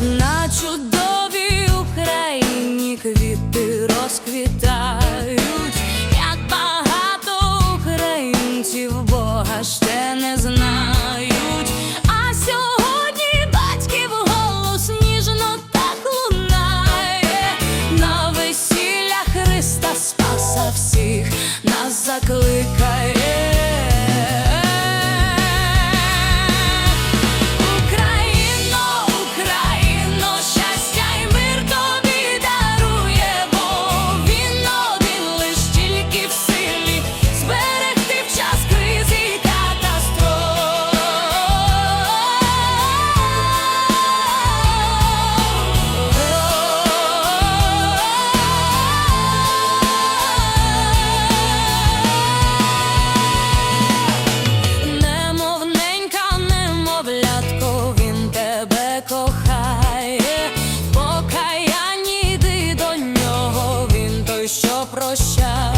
Not rocha.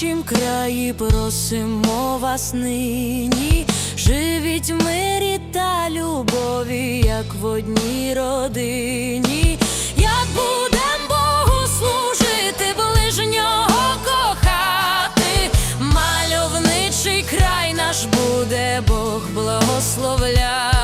кращім краї просимо вас нині, живіть в мирі та любові, як в одній родині, як будем Богу служити, ближнього кохати, мальовничий край наш буде, Бог благословляти.